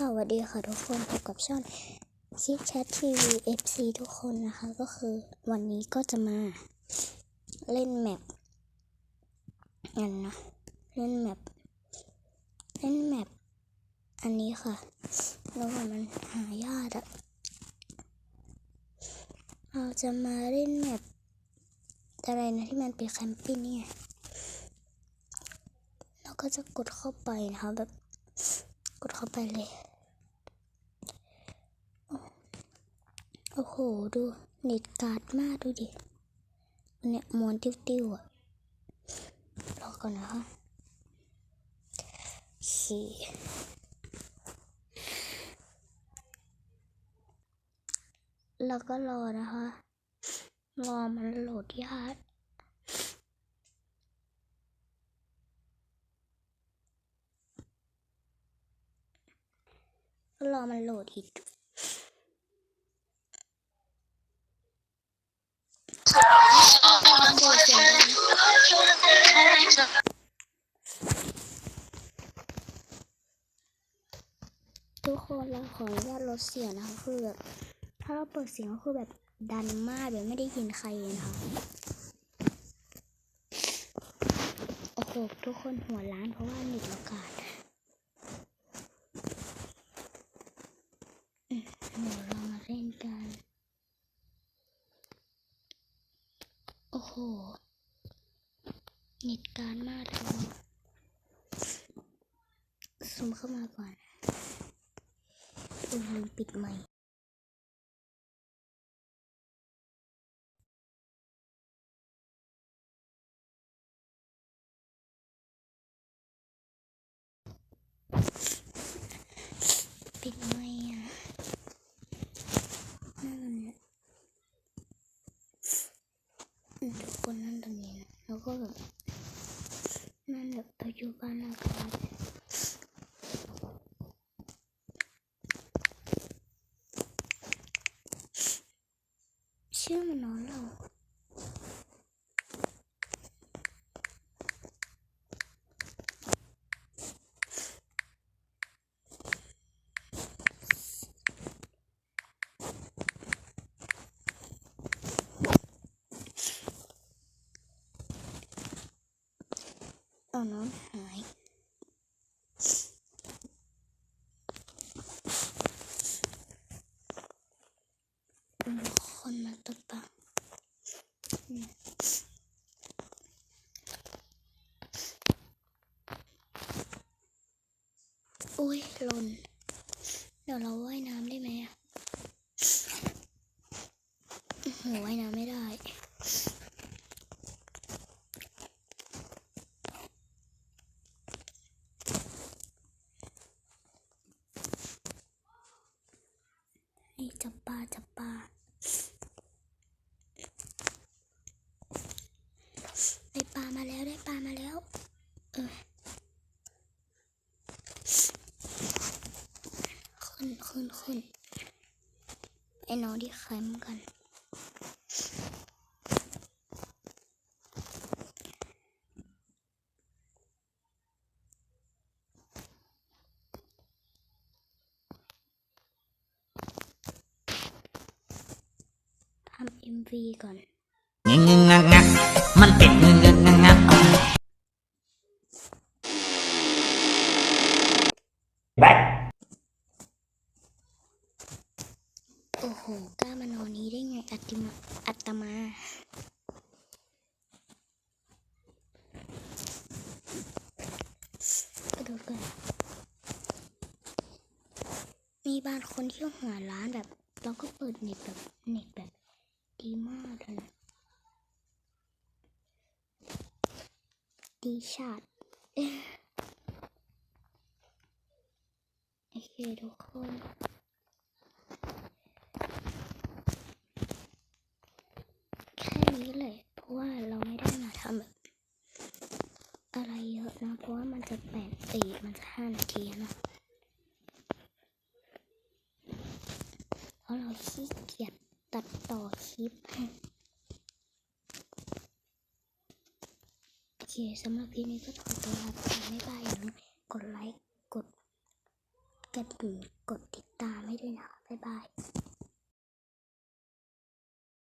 สวัสดีค่ะทุกคนพบกับช่องชิคแชททีวี FC ทุกคนนะคะ ก็คือวันนี้ก็จะมาเล่นแมปอันนะ เล่นแมปเล่นแมปอันนี้ค่ะแล้วก็มันหายากอะเราจะมาเล่นแมปอะไรนะที่มันเป็นแคมปิ้งเนี่ยเราก็จะกดเข้าไปนะคะแบบ กดเข้าไปเลย โอ้โห ดูเน็ตการ์ดมากดูดิเนี่ยมวนติ้วๆอะ รอก่อนนะคะโอเคแล้วก็รอนะคะ รอมันโหลดยาก รอมันโหลดอีกทุกคนเราขออนุญาตลดเสียงนะคะคือแบบถ้าเราเปิดเสียงก็คือแบบดันมากแบบไม่ได้ยินใครเลยนะคะโอ้โหทุกคนหัวล้านเพราะว่าเน็ตเราขาดอืมเดี๋ยวเรามาเล่นกัน โอ้โหเน็ตการมากเลยซูมเข้ามาก่อนอืมลืมปิดไมค์ปิดไมค์อะนั่นเนี่ยอืมทุกคนนั่นตรงนี้นะแล้วก็แบบนั่ นแบบปัจจุบันนะครับเชื่อมันนอนเราเอา นอนหาย คนมาตบากเนี่ยอุ้ยหล่น เดี๋ยวเราว่ายน้ำได้ไหมอะหือว่ายน้ำไม่ได้ นี่จับปลาจับปลา ได้ปลามาแล้วได้ปลามาแล้ว เออ ขึ้นขึ้นขึ้นไอ้น้องที่แคมป์กันทำเอ็มวีก่อนงึงงึงงักงักมันติดงึงงึงงักงักแบ็ค โอ้โห กล้ามานอนนี้ได้ไง อัติมา อัตมา กระโดดก่อนมีบางคนที่หัวร้านแบบ เราก็เปิดเน็ตแบบเน็ตแบบดีมากเลยดีชาดโอเคทุกคน แค่นี้เลย เพราะว่าเราไม่ได้มาทำแบบ อะไรเยอะนะ เพ ราะว่ามันจะแปดตีมันจะห้านาทีนะเพราะเราขี้เกียจตัดต่อคลิปโอเคสำหรับคลิปนี้ก็ขอตัวลาไป